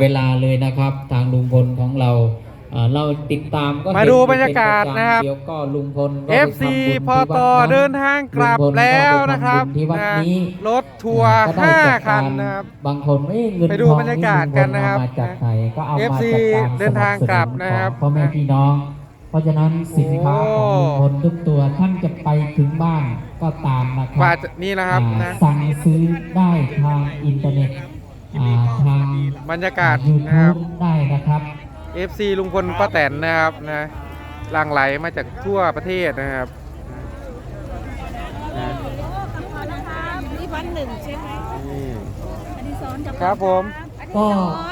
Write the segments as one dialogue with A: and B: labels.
A: เวลาเลยนะครับ ทางลุงพลของเราเอ่อเราติดตามก็
B: มาดูบรรยากาศนะครับ
A: เดี๋ยวก็ลุงพลก็ไป
B: FC
A: ทำบุญ
B: พอ
A: ที่วั
B: ต่อ
A: นั้น
B: เดินทางกลับ
A: ลุงพลก็
B: แล้ว
A: ไปทำ
B: นะครับ
A: ญที่วัด
B: นะ
A: นี้
B: รถทัวร์
A: ก็ได้
B: ห้า
A: จัด
B: คัน
A: ก
B: นะครับ
A: บางคนเอ้ยเงิน
B: ไปดู
A: ทอง
B: บรรยากาศกันนะครับ
A: ลุงพลเอามาจากไหนก็เอามา
B: FC
A: จากการ
B: เดินทางกลับนะครับ
A: สนัสนุนของพ่อแม่พี่น้อง เพราะฉะนั้นสินค้าของลุงพลทุกตัวท่านจะไปถึงบ้านก็ตามนะค
B: กว่า
A: รับ
B: จะนี่นะครับ
A: อ่า
B: นะ
A: สั่งซื้อได้ทางอินเทอร์เน็ตอ่า ทาง
B: บรรยากาศ
A: ยู
B: นะค
A: ทู
B: รั
A: บบได้นะครับ
B: FC ลุงพลป้าแตนนะครับนะหลั่งไหลมาจากทั่วประเทศนะครับนะ
C: นี่วันหนึ่งใช่ไหม
B: นี่
C: อันนี้ซ้อนจะ
B: ครับผม
A: ก็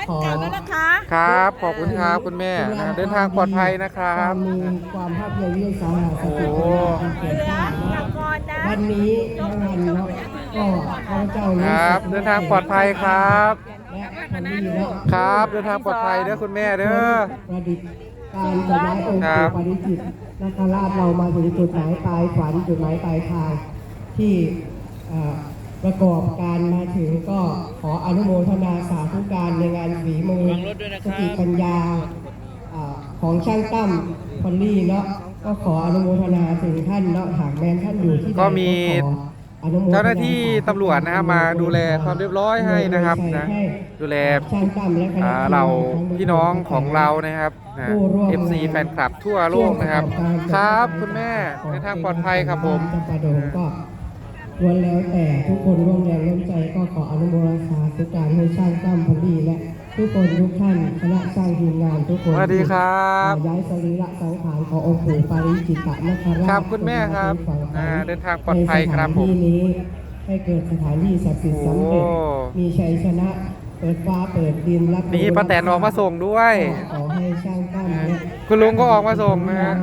A: ขอ
C: กลับแล้วนะคะ
B: ครับขอบคุณครับคุณแม่นะเดินทางปลอดภัยนะครับ
D: มีความภาคเพียรวิทยาศาสตร์สติ
B: โอ้
D: ปัญญาเกิดขึ้น
C: กลับก่อนนะ
D: วันนี้ทั้งวันเนาะก็ข้าพเจ้า
B: ครับ เดินทางปลอดภัยครับ
D: และคนนี้เนาะ
B: ครับ เดินทางปลอดภัยเด้อคุณแม่เด้อ
D: ประดิษฐ์การจะย้ายองค์
B: ครั
D: ปู่
B: บ
D: ปาริจิตนาคราชเรามาถึงจุดหมายปลายฝันจุดหมายปลายทางที่เอ่อประกอบการมาถึงก็ขออนุโมทนาสาธุการในงานฝีมือสติปัญญาอ่าของช่างตั้มพอลลี่เนาะก็ขออนุโมทนาถึงท่านเนาะหากแม้นท่านอยู่ที่ใด
B: ก็มี
D: ขออนุโมท
B: เจ้าหน้าที่ตำรวจนะครับมาดูแลความเรียบร้อยให้นะครับนะดูแล
D: ช่างตั้มและคณะ
B: อ่าเราพี่น้องของเรานะครับนะ FC แฟนคลับทั่วโลกนะครับ ครับคุณแม่ในทางปลอดภัยครับผม
D: จำปาดงก็ล้วนแล้วแต่ทุกคนร่วมแรงร่วมใจก็ขออนุโมทนาทุกการให้ช่างตั้มพอลลี่และ ทุกคนทุกท่านคณะช่างทีมงานทุกคน
B: สวัสดีครับ
D: ย้ายสรีระสังขารขององค์ปู่ปาริจิตตนคราช
B: ครับคุณแม่ครับอ่าเดินทางปลอดภัยครับผม
D: ในสถานที่นี้ให้เกิดสถานที่ศักดิ์สิทธิ์สำเร็จ
B: โอ้
D: มีชัยชนะเปิดฟ้าเปิดดินรับ
B: นี่ป้าแตนออกมาส่งด้วย
D: ขอให้ช่างตั้มและ
B: คุณลุงก็ออกมาส่งนะฮะ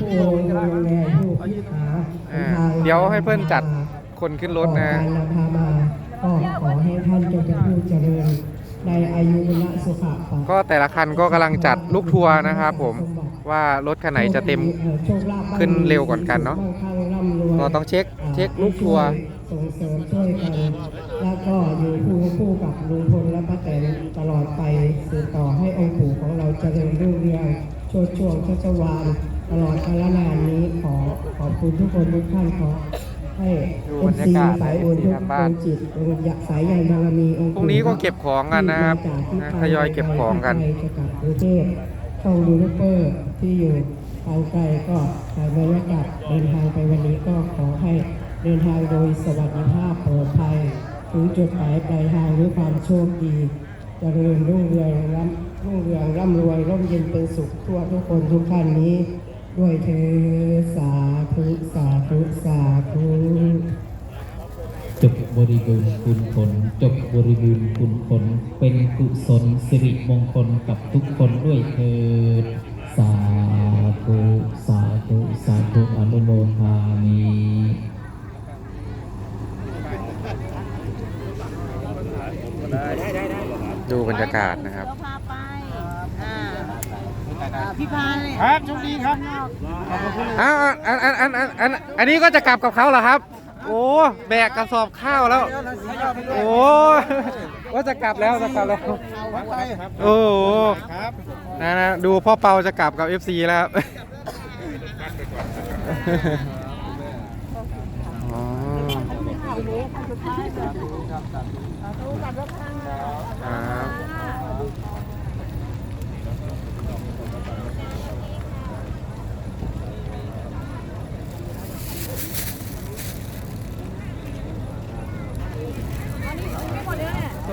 D: ผู้ดูแลผู้พิพา
B: อ่าเดี๋ยวให้เพื่อนจัดคนขึ้นรถนะ
D: การนำพามาก็ขอให้ท่านจงเป็นผู้เจริญ ในอายุและสุขภาพ
B: ก็แต่ละคันก็กำลังจัดลูกทัวร์นะครับผมว่ารถคันไหนจะเต็มขึ้นเร็วกว่ากันเนอะก็ต้องเช็คเช็คลูกทัวร์
D: ส่งเสริมช่วยกันแล้วก็อยู่คู่คู่กับลุงพลและป้าแตนตลอดไปสืบต่อให้องค์ปู่ของเราเจริญรุ่งเรืองโชดช่วงชัชวานตลอดกาลนานนี้ขอขอบคุณทุกคนทุกท่านขอ ให้
B: ดูบรรยากาศ
D: สายบุญทุก
B: ทาง
D: ด
B: บ้าน
D: วงจิตดวงอยากสายใยบารมีองค์
B: พรุ่งนี้ก็เก็บของกันนะครับ
D: ที่มาจากที่
B: นะ
D: ไกล
B: ทยอยเก็บของกัน
D: จะกลับกรุงเทพช่องยูทูบเบอร์ที่อยู่ทางไกลก็ใครไม่ได้กลับเดินทางไปวันนี้ก็ขอให้เดินทางโดยสวัสดิภาพปลอดภัยถึงจุดหมายปลายทางด้วยความโชคดีเจริญรุ่งเรืองร่ำรุ่งเรืองร่ำรวยร่มเย็นเป็นสุขทั่วทุกคนทุกท่านนี้ ด้วยเธอสาธุสาธุสาธุ
A: จบบริบูรณ์คุณผล จบบริบูรณ์คุณผล เป็นกุศลสิริมงคลกับทุกคนด้วยเถิดสาธุสาธุสาธุอนุโมทามี
B: ดูบรรยากาศนะครับ
C: อ่าพี่พาย
B: ครับโชคดีครับอ้าวอันอันอันอันอันอันนี้ก็จะกลับกับเขาเหรอครับ โอ้แบกกระสอบข้าวแล้ว โอ้ว่าจะกลับแล้วจะกลับแล้ว โอ้โหนะนะดูพ่อเปาจะกลับกับ FC แล้วครับอ๋อครับ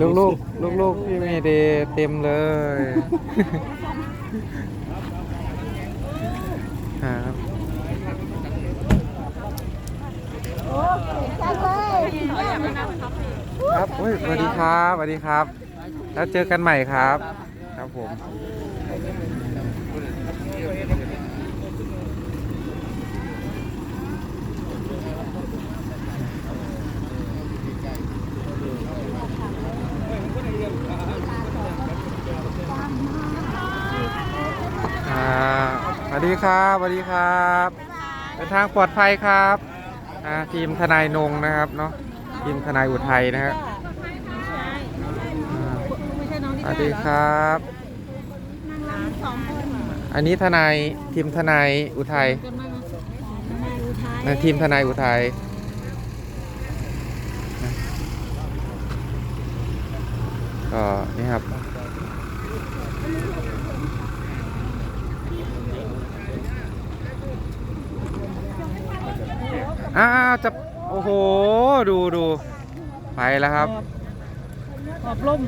B: ลูกลูกลูกลูกๆพี่เมเดย์เต็มเลยครับครับเฮ้ยสวัสดีครับสวัสดีครับ แล้วเจอกันใหม่ครับ ครับผม อ่าสวัสดีครับสวัสดีครับเดินทางปลอดภัยครับอ่าทีมทนายนงนะครับเนาะทีมทนายอุทัยนะฮะอ่า
C: ไม่ใช่น้อง
B: สวัสดีครับ อันนี้ทนายทีมทนายอุทัย
C: กันมากนะนายอุทัย
B: นะทีมทนายอุทัย ก็นี่ครับ อ้าวจะโอ้โห ดูดูไปแล้วครับ
C: ขอบล่ม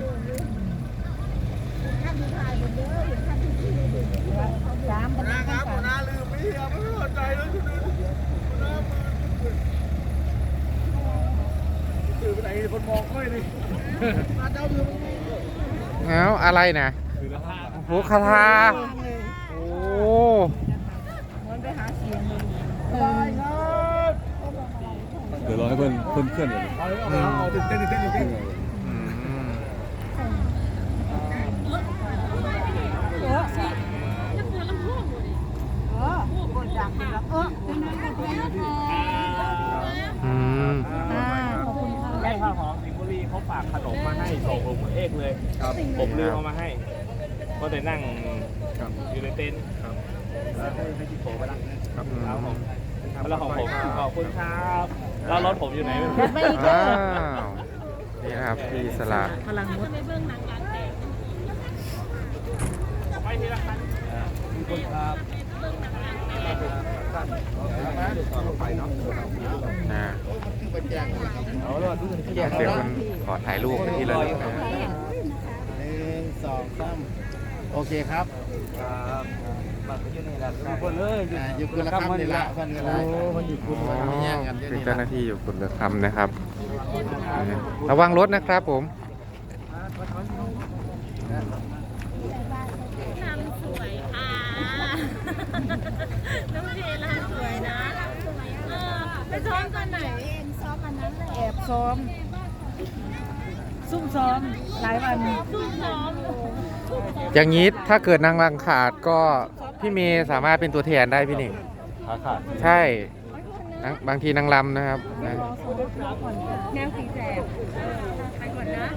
C: สามบรรดาครับหัวหน้าลืมไม่เหียไม่เข้าใจแล้วคุณ
B: แล้วอะไรนะโอ้โหคาถาโอ้
E: เดี๋ยวรอให้เพื่อนเพื่อนเพื่อนก่อน
B: อืม อืม
F: แม่ข้าวหอมสิงห์บุรีเขา ฝากขนมมาให้ส่งผมเอกเลย
E: ครับ
F: ผมลืมเอามาให้ ก็เลยนั่ง
E: ครับ
F: อยู่ในเต็นท์
E: ครับ
F: แล้วให้ให้พี่โผล่ไปละ
E: ครับ
F: ครับผมแล้วของผมขอบคุณครับแล้วรถผมอยู่ไหนไม่รู้
C: จัดไปอีกเด้
B: อ้า
C: อ
B: วนี่นะครับพี่สละ
C: พลังมด
F: ไปทีละคัน
B: นะเสียคนขอถ่ายรูปเป็นที่ระลึกนะฮะ
E: หนึ่งสองสามโอเคครับคนเลยอยู่คุณละคำนี่ละคนนี่ละมันอยู่คุณ
B: อ๋อ
E: แย่งกัน
B: เป็นเจ้าหน้าที่อยู่คุณเรือคำนะครับ ระวังรถนะครับผม
G: ซ้อมกันไหนเองซ้อมอันนั้นเลย
C: แอบซ้อม ซุ่มซ้อมหลายวัน
G: สู้ซ้อมอยู่สู้ซ้อม
B: อย่างนี้ถ้าเกิดนางรังขาดก็พี่เมย์สามารถเป็นตัวแทนได้พี่หนิง
E: ขาขาด
B: ใช่นางบางทีนางรำนะครับนะ
G: แนวสีแสบไปก่อนนะ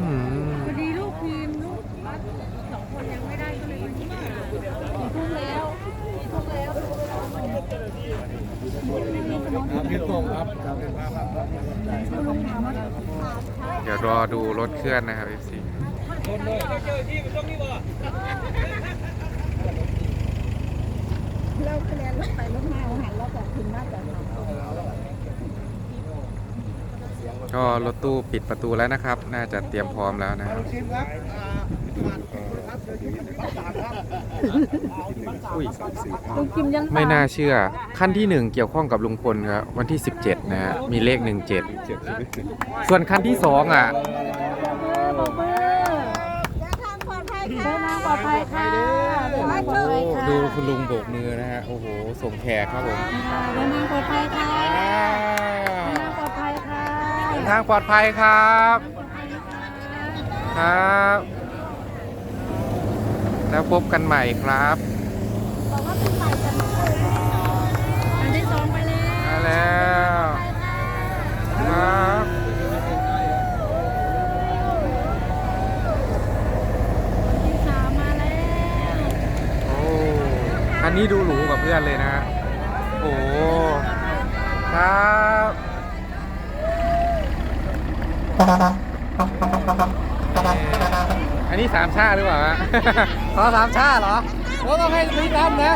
B: อืม
G: พอดีลูกทีมลูกบัสสองคนยังไม่ได้ก็เลยวันนี้มาทุ่มแล้วทุ่มแล้ว
E: พี่ตรงครับครับ
B: เดี๋ยวรอดูรถเคลื่อนนะครับ FC
C: เราคะแนนลดไปลดมาหันแล้วก็ถึงมากกว่า
B: ก็รถตู้ปิดประตูแล้วนะครับ น่าจะเตรียมพร้อมแล้วนะครับอุ้ย
C: ลุงกิมยัง
B: ไม่น่าเชื่อ ขั้นที่หนึ่งเกี่ยวข้องกับลุงพลครับวันที่ 17 นะฮะมีเลข 17 ส่วนขั้นที่สองอะ
C: บอกมือเดินทางปลอดภัยค่ะเดินทางปลอดภัยค่ะเดินทางปลอดภัยค่ะ
B: ดูคุณลุงโบกมือนะฮะโอ้โหส่งแขกครับผม
C: เดินทางปลอดภัยค่ะเดินทางปลอดภัยค่ะ
B: เดินทางปลอดภัยครับครับ แล้วพบกันใหม่ครับบ
C: อกว่าเป็นใครกันที่สองไปแล้ว
B: มาแล้วครับ
C: ที่สามมาแล้ว
B: โอ้คันนี้ดูหรูกว่าเพื่อนเลยนะ โอ้ครับ อันนี้สามชาหรือเปล่าฮะ ขอสามชาเหรอโอ้ต้องให้ลิทำนะ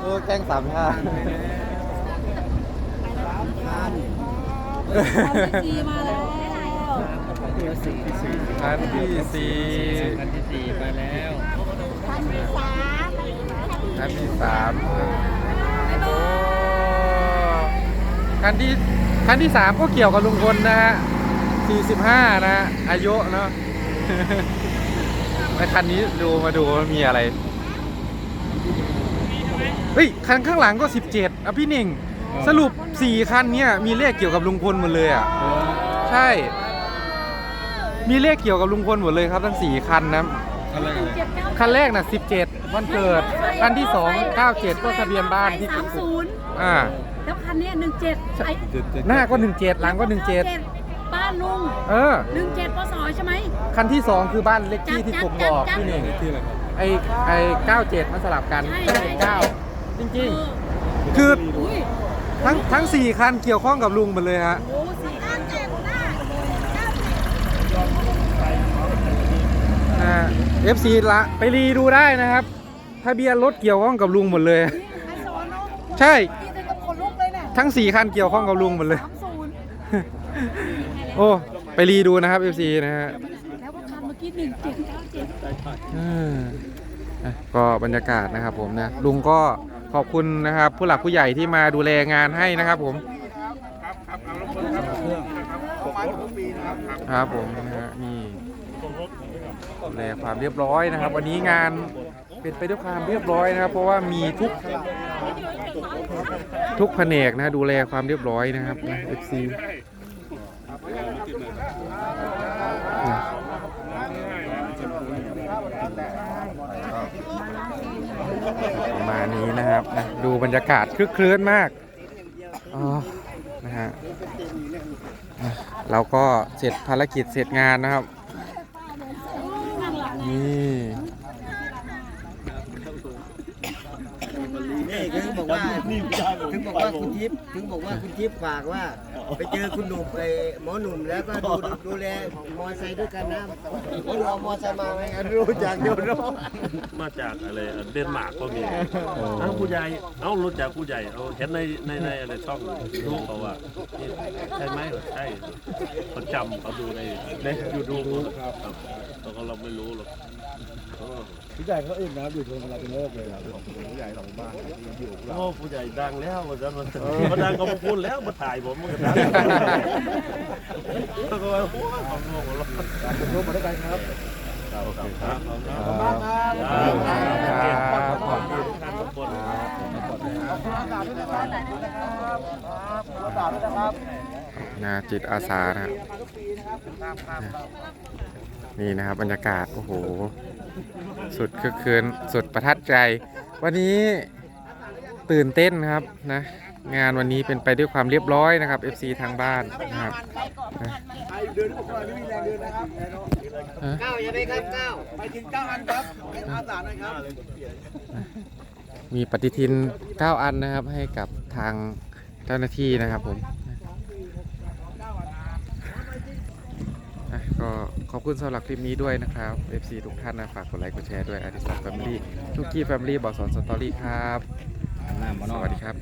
B: โอ้แกล้งสามชา
C: สี่มาแล้ว
B: คันที่สี่
E: คันที่สี่ไปแล้ว
B: คันที่สามโอ้คันที่คันที่สามก็เกี่ยวกับลุงพลนะฮะ 45นะอายุเนาะไอคันนี้ดูมาดูว่ามีอะไรเฮ้ยคันข้างหลังก็ 17อะพี่หนิ่งสรุป 4 คันเนี่ยมีเลขเกี่ยวกับลุงพลหมดเลยอะใช่ มีเลขเกี่ยวกับลุงพลหมดเลยครับทั้ง 4 คันนะคันแรกน่ะ17 วันเกิด คันที่ 2 97 ก็ทะเบียนบ้านที่
C: สามศูนย์
B: อ่า
C: แล้วคันเนี้หนึ่งเจ็ดไอ้
B: หน้าก็ 17 หลังก็
C: บ้านลุง
B: 17เออ
C: หนึ่งเจ็ดปศใช่ไหม
B: คันที่2คือบ้านเล็กที่ที่ผมบอกพี่หนึ่งไอ้ไอ้97มันสลับกัน
C: ใช่
B: ไม่
C: ใช่
B: ใช่
C: ใช่
B: 9จริง ๆ คือ
C: อุ้ย
B: ทั้งทั้ง4คันเกี่ยวข้องกับลุงหมดเลยฮะ
C: โอ้สี่อันเจ็ดหน้า
B: อ่า FC ละไปรีดูได้นะครับทะเบียนรถเกี่ยวข้องกับลุงหมดเลย
C: ไอ้สอนเนาะ
B: ใช่
C: ที่จะกับคนลุกเลยเนี่ย
B: ทั้ง4คันเกี่ยวข้องกับลุงหมดเลย
C: สามศูนย์
B: โอ้ ไปรีดูนะครับ FC นะฮะ
C: แล้วก็คันเมื่อกี้หนึ่งเจ็ดเก้าเจ็ด
B: อ่าอะก็บรรยากาศนะครับผมนะลุงก็ขอบคุณนะครับ ผู้หลักผู้ใหญ่ที่มาดูแลงานให้นะครับผมครับผมนะฮะนี่ดูแลความเรียบร้อยนะครับ วันนี้งานเป็นไปด้วยความเรียบร้อยนะครับ เพราะว่ามีทุกทุกแผนกนะดูแลความเรียบร้อยนะครับนะ FC นะ ประมาณนี้นะครับนะดูบรรยากาศคลึกคลื้นมากอ๋อนะฮะเราก็เสร็จภารกิจเสร็จงานนะครับ นี่
E: ถึงบอกว่าถึงบอกว่าคุณทิพย์ถึงบอกว่าคุณทิพย์ฝากว่า ไปเจอคุณหนุ่มไอ้หมอหนุ่มแล้วก็ดูดูแลมอไซค์ด้วยกันนะผมเอามอไซค์มาไหมครับรู้จักโยน
F: มาจากอะไรเดนมาร์กก็มีเอ้าผู้ใหญ่เอ้ารู้จักผู้ใหญ่เอาเห็นในในในอะไรช่องลูกเขาว่านี่ใช่ไหมเหรอใช่เขาจำเขาดูในในยูทูบครับแต่ก็เราไม่รู้หรอก
E: ผู้ใหญ่เขาอื่นนะอยู่ชนเราเป็นโลกเลยครับผู้ใหญ่สองบ้านอยู่
F: โอ้ผู้ใหญ่ดังแล้วมันจะมันมันดังก็มาพูดแล้วมาถ่ายผมมันก็ดังก็ว่าโอ้ยขอบคุณมาก
E: เป็นรูปมาด้วยกันครับ
F: ครับครับ
E: ขอบคุณมากครับ
B: ครับขอบคุณ
F: ท่านทุกคน
B: นะจิตอาสานะครับนี่นะครับบรรยากาศโอ้โห สุดคือคืนสุดประทับใจ วันนี้ตื่นเต้นครับนะงานวันนี้เป็นไปด้วยความเรียบร้อยนะครับ FC ทางบ้านนะครับนะ
E: เดินออกมาไม่มีแรงเดินนะครับ
B: ฮะ
E: เก้ายังไงครับเก้าไปถึงเก้าอันครับเป็นอาสาหน่อยครับ
B: มีปฏิทิน 9 อันนะครับให้กับทางเจ้าหน้าที่นะครับผมอะก็ ขอบคุณสำหรับคลิปนี้ด้วยนะครับ FC ทุกท่านนะฝากกดไลค์กดแชร์ด้วยอดิสันแฟมิลี่ทุกกี้แฟมิลี่บอสอนสตอรี่ครับ สวัสดีครับ